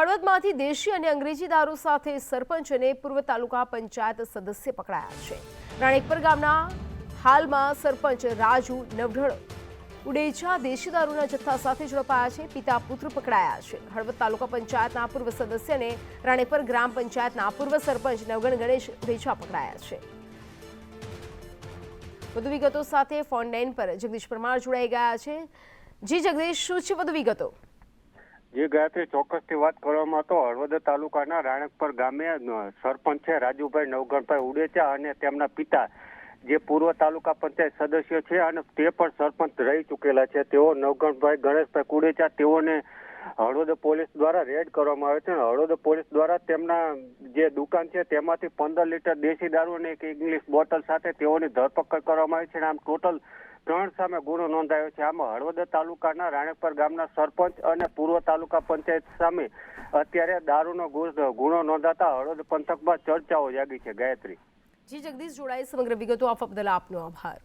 હળવદમાંથી દેશી અને અંગ્રેજી દારૂ સાથે સરપંચ અને પૂર્વ તાલુકા પંચાયત સદસ્ય પકડાયા છે. રાણેકપર ગામના હાલમાં સરપંચ રાજુ નવઢળ ઉડેચા દેશી દારૂના જથ્થા સાથે ઝડપાયા છે. પિતા પુત્ર પકડાયા છે. હળવદ તાલુકા પંચાયતના પૂર્વ સદસ્ય અને રાણેપર ગ્રામ પંચાયતના પૂર્વ સરપંચ નવગણ ગણેશ ઉડેચા પકડાયા છે. વધુ વિગતો સાથે ફોન લાઈન પર જગદીશ પરમાર જોડાઈ ગયા છે. જી જગદીશ, શું છે વધુ વિગતો? જે ગાયત્રી ચોક્કસથી વાત કરવામાં તો હળવદ તાલુકાના રાણકપર ગામે સરપંચ છે રાજુભાઈ નવગણભાઈ ઉડેચા અને તેમના પિતા જે પૂર્વ તાલુકા પંચાયત સદસ્ય છે અને તે પણ સરપંચ રહી ચૂકેલા છે. તેઓ નવગણભાઈ ગણેશભાઈ કુડેચા, તેઓને હળવદ પોલીસ દ્વારા રેડ કરવામાં આવે છે હળવદ પોલીસ દ્વારા તેમના જે દુકાન છે તેમાંથી પંદર લીટર દેશી દારૂ અને એક ઇંગ્લિશ બોટલ સાથે તેઓની ધરપકડ કરવામાં આવી છે અને આમ ટોટલ ત્રણ સામે ગુનો નોંધાયો છે. આમાં હળવદ તાલુકાના રાણેપર ગામના સરપંચ અને પૂર્વ તાલુકા પંચાયત સામે અત્યારે દારૂનો ગુનો નોંધાતા હળવદ પંથકમાં ચર્ચાઓ જાગી છે. ગાયત્રી. જી જગદીશ, જોડાઈ સમગ્ર વિગતો આપવા બદલ આપનો આભાર.